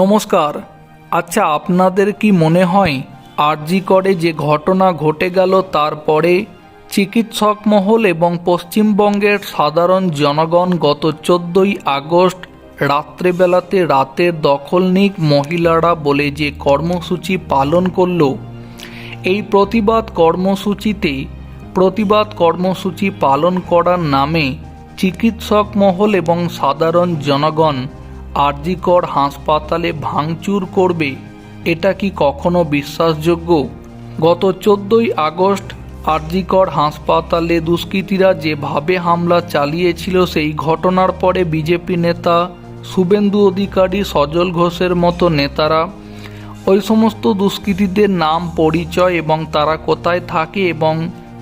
নমস্কার। আচ্ছা আপনাদের কি মনে হয় আরজি করে যে ঘটনা ঘটে গেল তারপরে চিকিৎসক মহল এবং পশ্চিমবঙ্গের সাধারণ জনগণ গত চোদ্দই আগস্ট রাত্রেবেলাতে রাতের দখলনিক মহিলারা বলে যে কর্মসূচি পালন করল। এই প্রতিবাদ কর্মসূচিতে প্রতিবাদ কর্মসূচি পালন করার নামে চিকিৎসক মহল এবং সাধারণ জনগণ আরজিকর হাসপাতালে ভাঙচুর করবে, এটা কি কখনো বিশ্বাসযোগ্য? গত চোদ্দই আগস্ট আরজিকর হাসপাতালে দুষ্কৃতীরা যেভাবে হামলা চালিয়েছিল সেই ঘটনার পরে বিজেপি নেতা শুভেন্দু অধিকারী, সজল ঘোষের মতো নেতারা ওই সমস্ত দুষ্কৃতীদের নাম, পরিচয় এবং তারা কোথায় থাকে এবং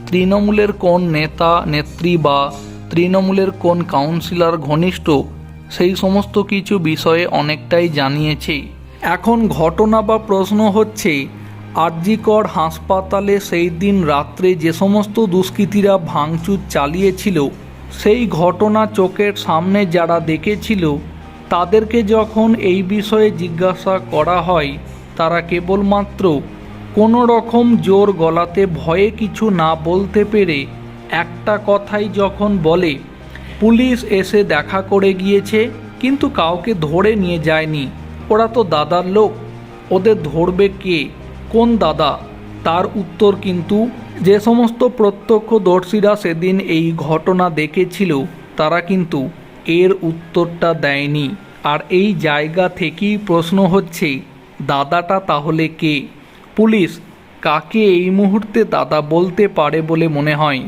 তৃণমূলের কোন নেতা, নেত্রী বা তৃণমূলের কোন কাউন্সিলর ঘনিষ্ঠ সেই সমস্ত কিছু বিষয়ে অনেকটাই জানিয়েছে। এখন ঘটনা বা প্রশ্ন হচ্ছে, আরজিকর হাসপাতালে সেই দিন রাত্রে যে সমস্ত দুষ্কৃতীরা ভাঙচুর চালিয়েছিল, সেই ঘটনা চোখের সামনে যারা দেখেছিল, তাদেরকে যখন এই বিষয়ে জিজ্ঞাসা করা হয়, তারা কেবলমাত্র কোনো রকম জোর গলাতে ভয়ে কিছু না বলতে পেরে একটা কথাই যখন বলে পুলিশ এসে দেখা করে গিয়েছে, কিন্তু কাউকে ধরে নিয়ে যায়নি। ওরা তো দাদার লোক। ওদের ধরবে কে? কোন দাদা? তার উত্তর কিন্তু যে সমস্ত প্রত্যক্ষদর্শীরা সেদিন এই ঘটনা দেখেছিল, তারা কিন্তু এর উত্তরটা দেয়নি। আর এই জায়গা থেকেই প্রশ্ন হচ্ছে, দাদাটা তাহলে কে? পুলিশ, কাকে এই মুহূর্তে দাদা বলতে পারে বলে মনে হয়?